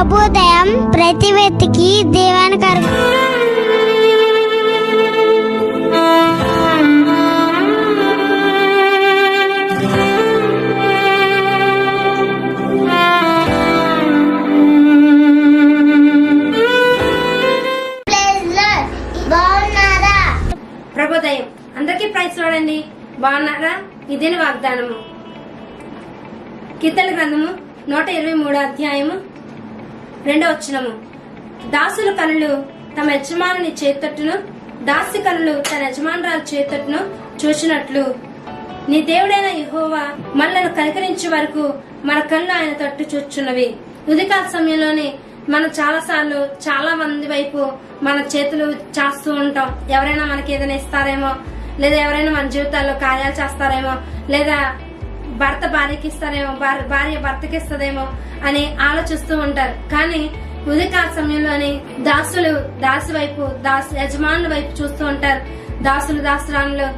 వెతి వెతికి దేవానికి అర్ప బాగున్నారా? ప్రభోదయం. అందరికీ ప్రైజ్ చూడండి. బాగున్నారా? ఇదే వాగ్దానము. కీర్తన గ్రంథము నూట ఇరవై మూడో అధ్యాయము రెండవ వచనము. దాసుల కనులు తమ యజమానుని చేతట్టును దాసి కనులు తన యజమానురాలు చేతట్టును చూసినట్లు నీ దేవుడైన యహోవా మనలను కనికరించే వరకు మన కళ్ళు ఆయన తట్టు చూచున్నవి ఉదయకాల సమయంలోనే మనం చాలా సార్లు చాలా మంది వైపు మన చేతులు చేస్తూ ఉంటాం. ఎవరైనా మనకి ఏదైనా ఇస్తారేమో లేదా ఎవరైనా మన జీవితాల్లో కార్యాలు చేస్తారేమో లేదా భర్త భార్యకి ఇస్తారేమో భార్య భార్య భర్తకి ఇస్తుందేమో అని ఆలోచిస్తూ ఉంటారు. కానీ ఉదయకాల సమయంలోని దాసులు దాసు వైపు దాసు యజమానుల వైపు చూస్తూ ఉంటారు. దాసులు దాసురాణులు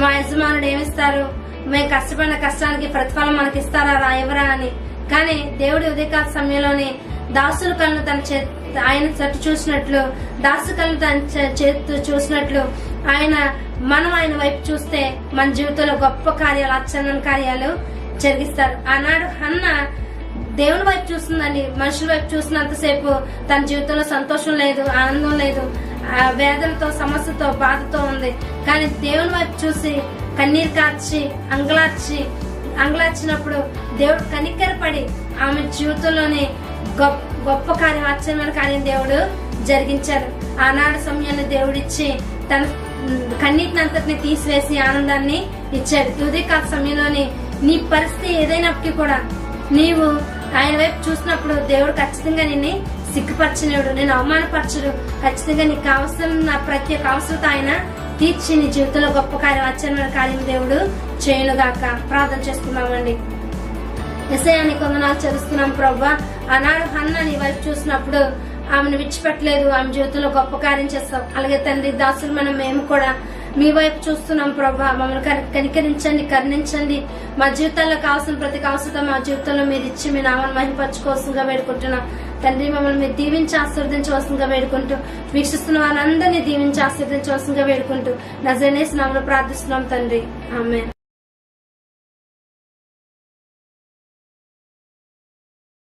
మా యజమానుడు ఏమిస్తారు? మేము కష్టపడిన కష్టానికి ప్రతిఫలం మనకి ఇస్తారా రా ఎవరా అని. కానీ దేవుడి ఉదయకాల సమయంలోని దాసుల కళ్ళు తన చే ఆయన చెట్టు చూసినట్లు దాసు కళ్ళు తన చేతు చూసినట్లు ఆయన మనం ఆయన వైపు చూస్తే మన జీవితంలో గొప్ప కార్యాలు ఆశ్చర్య కార్యాలు జరిగిస్తారు. ఆనాడు అన్న దేవుని వైపు చూస్తుందండి. మనుషుల వైపు చూసినంతసేపు తన జీవితంలో సంతోషం లేదు ఆనందం లేదు ఆ వేదనతో సమస్యతో బాధతో ఉంది. కానీ దేవుని వైపు చూసి కన్నీరు కార్చి అంగలార్చి అంగలార్చినప్పుడు దేవుడు కనికరపడి ఆమె జీవితంలోనే గొప్ప గొప్ప కార్యం ఆశ్చర్యమైన కార్యం దేవుడు జరిగించారు. ఆనాడు సమయాన్ని దేవుడిచ్చి తన కన్నీటినంతటిని తీసివేసి ఆనందాన్ని ఇచ్చాడు. ఉదయకాల సమయంలోని నీ పరిస్థితి ఏదైనప్పటికీ కూడా నీవు ఆయన వైపు చూసినప్పుడు దేవుడు ఖచ్చితంగా నిన్ను సిగ్గుపరచలేడు నేను అవమానపరచడు. ఖచ్చితంగా నీకు అవసరం ప్రతి ఒక్క అవసరత ఆయన తీర్చి నీ జీవితంలో గొప్ప కార్యం ఆశ్చర్యమైన కార్యం దేవుడు చేయనుగాక. ప్రార్థన చేసుకున్నామండి ఎసయాన్ని కొందనాలు చదువుతున్నాం ప్రభా. ఆనాడు హన్న నీ వైపు చూసినప్పుడు ఆమెను విడిచిపెట్టలేదు ఆమె జీవితంలో గొప్ప కార్యం చేస్తాం అలాగే తండ్రి దాసులు మనం మేము కూడా మీ వైపు చూస్తున్నాం ప్రభా. మమ్మల్ని కనికరించండి కరుణించండి. మా జీవితాల్లో కావాల్సిన ప్రతి అవసరం మా జీవితంలో మీరు ఇచ్చి మీ నామని మహిమపరచుకోవాల్సిందిగా వేడుకుంటున్నాం. తండ్రి మమ్మల్ని మీరు దీవించి ఆశీర్వదించవలసిందిగా వేడుకుంటూ వీక్షిస్తున్న వారందరినీ దీవించి ఆశీర్వదించవలసిందిగా వేడుకుంటూ నజనేసి నామలు ప్రార్థిస్తున్నాం తండ్రి. ఆమె